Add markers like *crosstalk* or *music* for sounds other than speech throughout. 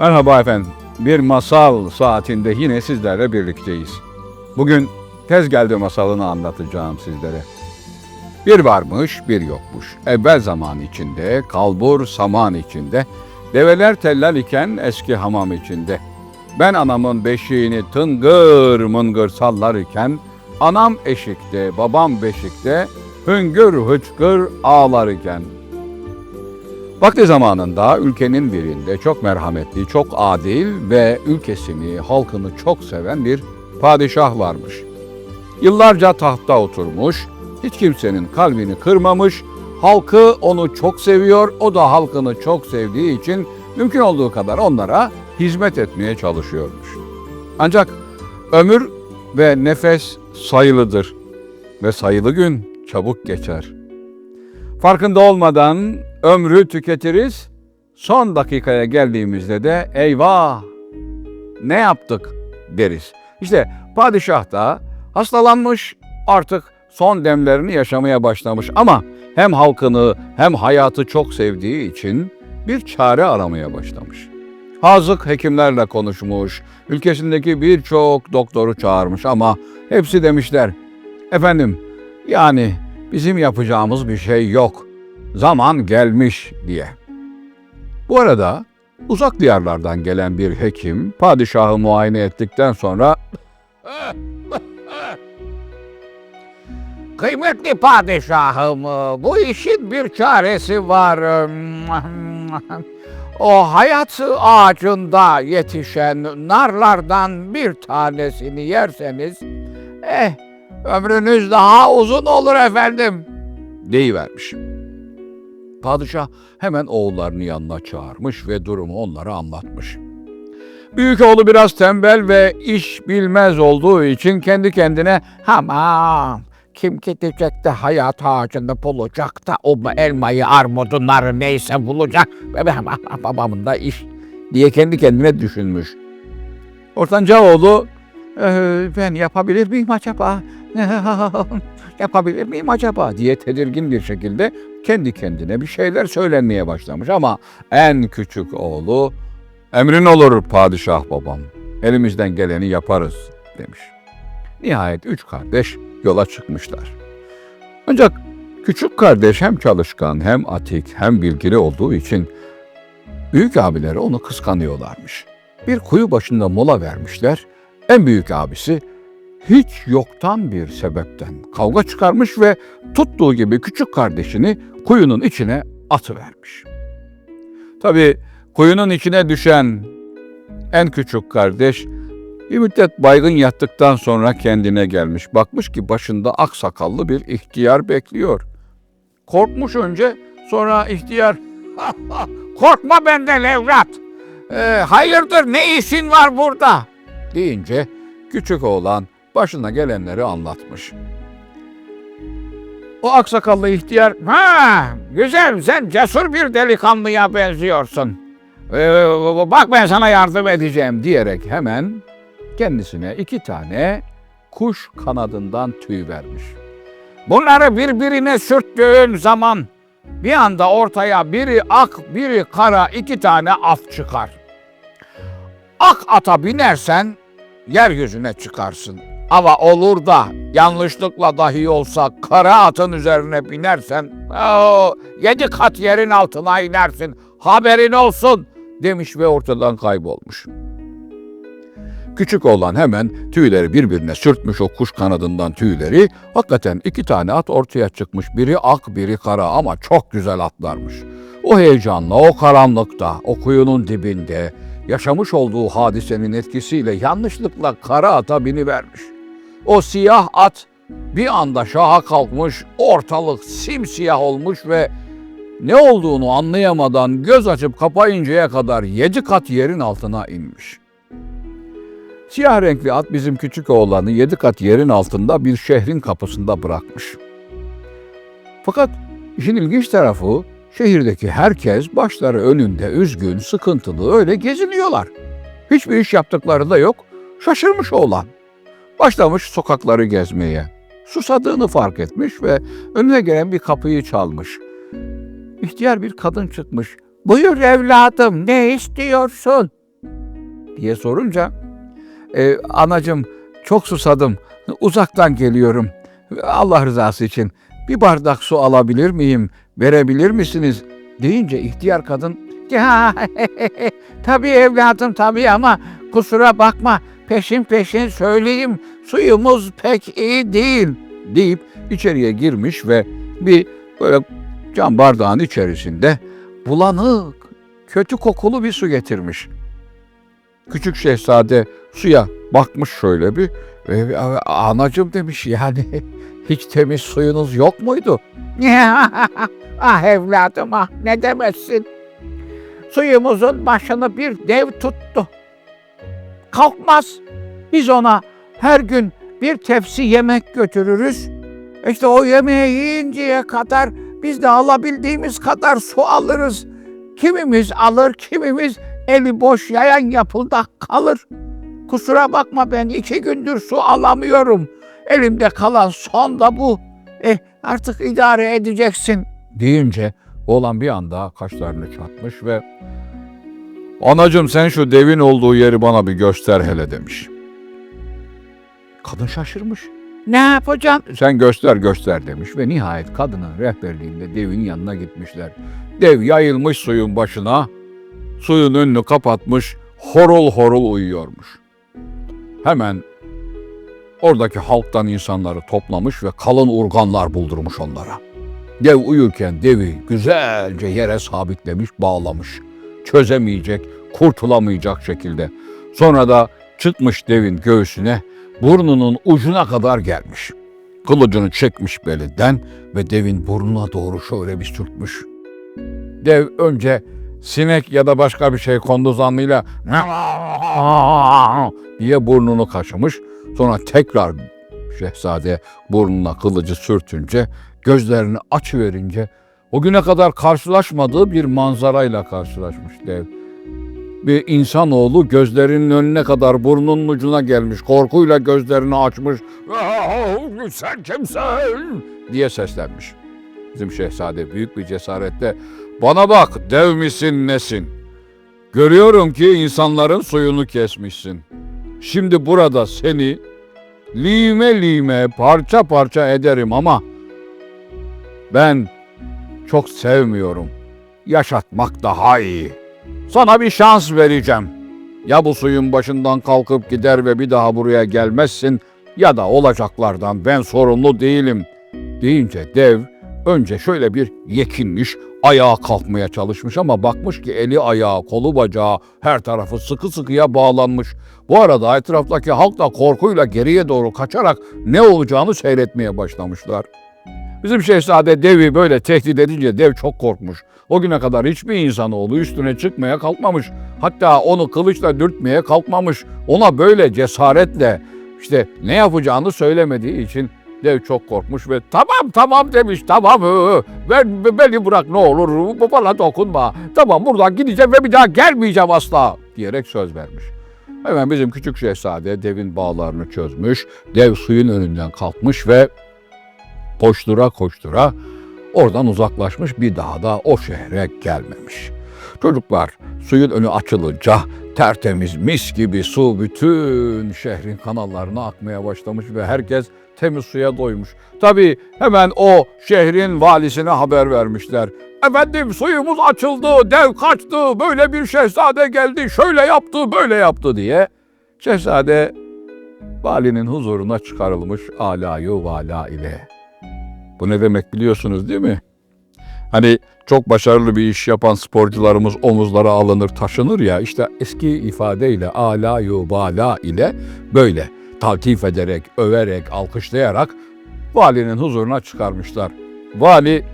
Merhaba efendim. Bir masal saatinde yine sizlerle birlikteyiz. Bugün tez geldi masalını anlatacağım sizlere. Bir varmış, bir yokmuş. Evvel zaman içinde, kalbur saman içinde, develer tellal iken eski hamam içinde. Ben anamın beşiğini tıngır mıngır sallar iken, anam eşikte, babam beşikte, hüngür hıçkır ağlar iken, Vakti zamanında ülkenin birinde çok merhametli, çok adil ve ülkesini, halkını çok seven bir padişah varmış. Yıllarca tahtta oturmuş, hiç kimsenin kalbini kırmamış, halkı onu çok seviyor, o da halkını çok sevdiği için mümkün olduğu kadar onlara hizmet etmeye çalışıyormuş. Ancak ömür ve nefes sayılıdır ve sayılı gün çabuk geçer. Farkında olmadan ömrü tüketiriz. Son dakikaya geldiğimizde de eyvah ne yaptık deriz. İşte padişah da hastalanmış artık son demlerini yaşamaya başlamış ama hem halkını hem hayatı çok sevdiği için bir çare aramaya başlamış. Hazık hekimlerle konuşmuş, ülkesindeki birçok doktoru çağırmış ama hepsi demişler, efendim yani bizim yapacağımız bir şey yok. Zaman gelmiş diye. Bu arada uzak diyarlardan gelen bir hekim padişahı muayene ettikten sonra *laughs* Kıymetli padişahım, bu işin bir çaresi var. *laughs* O hayat ağacında yetişen narlardan bir tanesini yerseniz, eh, ömrünüz daha uzun olur efendim. deyivermiş. Padişah hemen oğullarını yanına çağırmış ve durumu onlara anlatmış. Büyük oğlu biraz tembel ve iş bilmez olduğu için kendi kendine Tamam, kim gidecek de hayat ağacını bulacak da o elmayı, armudu, narı neyse bulacak. Babamın da iş. diye kendi kendine düşünmüş. Ortanca oğlu "Ee, ben yapabilir miyim acaba? *laughs* yapabilir miyim acaba diye tedirgin bir şekilde kendi kendine bir şeyler söylenmeye başlamış ama en küçük oğlu emrin olur padişah babam. Elimizden geleni yaparız demiş. Nihayet üç kardeş yola çıkmışlar. Ancak küçük kardeş hem çalışkan hem atik hem bilgili olduğu için büyük abileri onu kıskanıyorlarmış. Bir kuyu başında mola vermişler. En büyük abisi hiç yoktan bir sebepten kavga çıkarmış ve tuttuğu gibi küçük kardeşini kuyunun içine atıvermiş. Tabii kuyunun içine düşen en küçük kardeş bir müddet baygın yattıktan sonra kendine gelmiş. Bakmış ki başında aksakallı bir ihtiyar bekliyor. Korkmuş önce sonra ihtiyar *laughs* Korkma benden evlat. Ee, hayırdır ne işin var burada? deyince küçük oğlan başına gelenleri anlatmış. O aksakallı ihtiyar Ha, güzel sen cesur bir delikanlıya benziyorsun. Ee, bak ben sana yardım edeceğim. diyerek hemen kendisine iki tane kuş kanadından tüy vermiş. Bunları birbirine sürttüğün zaman bir anda ortaya biri ak biri kara iki tane at çıkar. Ak ata binersen yeryüzüne çıkarsın. Ama olur da yanlışlıkla dahi olsa kara atın üzerine binersen o, yedi kat yerin altına inersin. Haberin olsun demiş ve ortadan kaybolmuş. Küçük oğlan hemen tüyleri birbirine sürtmüş o kuş kanadından tüyleri. Hakikaten iki tane at ortaya çıkmış. Biri ak biri kara ama çok güzel atlarmış. O heyecanla, o karanlıkta, o kuyunun dibinde yaşamış olduğu hadisenin etkisiyle yanlışlıkla kara ata binivermiş. O siyah at bir anda şaha kalkmış, ortalık simsiyah olmuş ve ne olduğunu anlayamadan göz açıp kapayıncaya kadar yedi kat yerin altına inmiş. Siyah renkli at bizim küçük oğlanı yedi kat yerin altında bir şehrin kapısında bırakmış. Fakat işin ilginç tarafı şehirdeki herkes başları önünde üzgün, sıkıntılı öyle geziniyorlar. Hiçbir iş yaptıkları da yok. Şaşırmış oğlan. Başlamış sokakları gezmeye. Susadığını fark etmiş ve önüne gelen bir kapıyı çalmış. İhtiyar bir kadın çıkmış. Buyur evladım ne istiyorsun? diye sorunca e, anacım çok susadım uzaktan geliyorum Allah rızası için bir bardak su alabilir miyim verebilir misiniz deyince ihtiyar kadın ya *laughs* tabii evladım tabii ama kusura bakma peşin peşin söyleyeyim suyumuz pek iyi değil deyip içeriye girmiş ve bir böyle cam bardağın içerisinde bulanık, kötü kokulu bir su getirmiş. Küçük şehzade suya bakmış şöyle bir. E, anacım demiş yani *laughs* hiç temiz suyunuz yok muydu? *laughs* ah evladım ah ne demezsin. Suyumuzun başını bir dev tuttu. Kalkmaz. Biz ona her gün bir tepsi yemek götürürüz. İşte o yemeği yiyinceye kadar biz de alabildiğimiz kadar su alırız. Kimimiz alır, kimimiz eli boş yayan yapıldak kalır. Kusura bakma ben iki gündür su alamıyorum. Elimde kalan son da bu. Eh artık idare edeceksin. Deyince oğlan bir anda kaşlarını çatmış ve Anacım sen şu devin olduğu yeri bana bir göster hele demiş. kadın şaşırmış. Ne yapacaksın? Sen göster göster demiş ve nihayet kadının rehberliğinde devin yanına gitmişler. Dev yayılmış suyun başına, suyun önünü kapatmış, horul horul uyuyormuş. Hemen oradaki halktan insanları toplamış ve kalın urganlar buldurmuş onlara. Dev uyurken devi güzelce yere sabitlemiş, bağlamış. Çözemeyecek, kurtulamayacak şekilde. Sonra da çıkmış devin göğsüne, burnunun ucuna kadar gelmiş. Kılıcını çekmiş belinden ve devin burnuna doğru şöyle bir sürtmüş. Dev önce sinek ya da başka bir şey kondu zannıyla diye burnunu kaşımış. Sonra tekrar şehzade burnuna kılıcı sürtünce gözlerini açıverince o güne kadar karşılaşmadığı bir manzarayla karşılaşmış dev. Bir insanoğlu gözlerinin önüne kadar burnunun ucuna gelmiş. Korkuyla gözlerini açmış. Sen kimsin? diye seslenmiş. Bizim şehzade büyük bir cesaretle bana bak dev misin nesin? Görüyorum ki insanların suyunu kesmişsin. Şimdi burada seni lime lime parça parça ederim ama ben çok sevmiyorum. Yaşatmak daha iyi. Sana bir şans vereceğim. Ya bu suyun başından kalkıp gider ve bir daha buraya gelmezsin ya da olacaklardan ben sorumlu değilim. Deyince dev önce şöyle bir yekinmiş, ayağa kalkmaya çalışmış ama bakmış ki eli ayağı, kolu bacağı her tarafı sıkı sıkıya bağlanmış. Bu arada etraftaki halk da korkuyla geriye doğru kaçarak ne olacağını seyretmeye başlamışlar. Bizim şehzade devi böyle tehdit edince dev çok korkmuş. O güne kadar hiçbir insanoğlu üstüne çıkmaya kalkmamış. Hatta onu kılıçla dürtmeye kalkmamış. Ona böyle cesaretle işte ne yapacağını söylemediği için dev çok korkmuş ve tamam tamam demiş tamam ben beni bırak ne olur bana dokunma. Tamam buradan gideceğim ve bir daha gelmeyeceğim asla diyerek söz vermiş. Hemen bizim küçük şehzade devin bağlarını çözmüş. Dev suyun önünden kalkmış ve koştura koştura oradan uzaklaşmış bir daha da o şehre gelmemiş. Çocuklar suyun önü açılınca tertemiz mis gibi su bütün şehrin kanallarına akmaya başlamış ve herkes temiz suya doymuş. Tabii hemen o şehrin valisine haber vermişler. Efendim suyumuz açıldı, dev kaçtı, böyle bir şehzade geldi, şöyle yaptı, böyle yaptı diye. Şehzade valinin huzuruna çıkarılmış alayı vala ile. Bu ne demek biliyorsunuz değil mi? Hani çok başarılı bir iş yapan sporcularımız omuzlara alınır taşınır ya işte eski ifadeyle ala yubala ile böyle taltif ederek, överek, alkışlayarak valinin huzuruna çıkarmışlar. Vali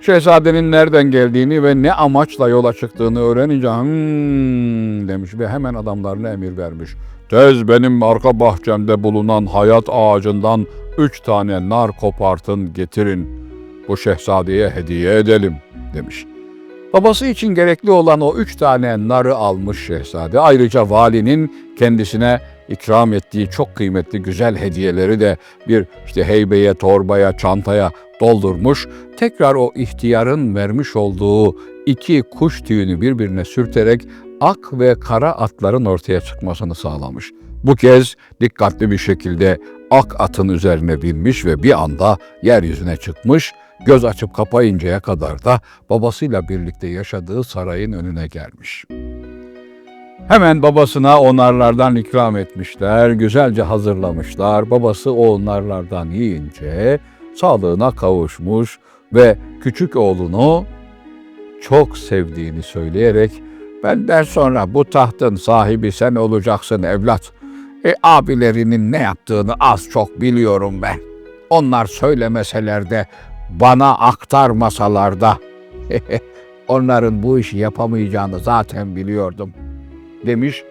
şehzadenin nereden geldiğini ve ne amaçla yola çıktığını öğrenince hmm demiş ve hemen adamlarına emir vermiş. Tez benim arka bahçemde bulunan hayat ağacından üç tane nar kopartın getirin. Bu şehzadeye hediye edelim demiş. Babası için gerekli olan o üç tane narı almış şehzade. Ayrıca valinin kendisine ikram ettiği çok kıymetli güzel hediyeleri de bir işte heybeye, torbaya, çantaya doldurmuş. Tekrar o ihtiyarın vermiş olduğu iki kuş tüyünü birbirine sürterek ak ve kara atların ortaya çıkmasını sağlamış. Bu kez dikkatli bir şekilde ak atın üzerine binmiş ve bir anda yeryüzüne çıkmış, göz açıp kapayıncaya kadar da babasıyla birlikte yaşadığı sarayın önüne gelmiş. Hemen babasına onarlardan ikram etmişler, güzelce hazırlamışlar. Babası o onarlardan yiyince sağlığına kavuşmuş ve küçük oğlunu çok sevdiğini söyleyerek benden sonra bu tahtın sahibi sen olacaksın evlat. E, abilerinin ne yaptığını az çok biliyorum ben. Onlar söylemeseler de bana aktarmasalar da *laughs* onların bu işi yapamayacağını zaten biliyordum demiş.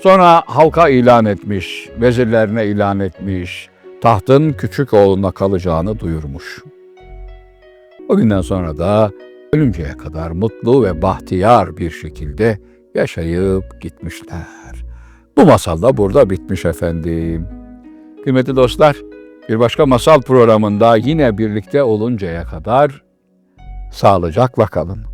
Sonra halka ilan etmiş, vezirlerine ilan etmiş, tahtın küçük oğluna kalacağını duyurmuş. O günden sonra da ölünceye kadar mutlu ve bahtiyar bir şekilde yaşayıp gitmişler. Bu masal da burada bitmiş efendim. Kıymetli dostlar, bir başka masal programında yine birlikte oluncaya kadar sağlıcakla kalın.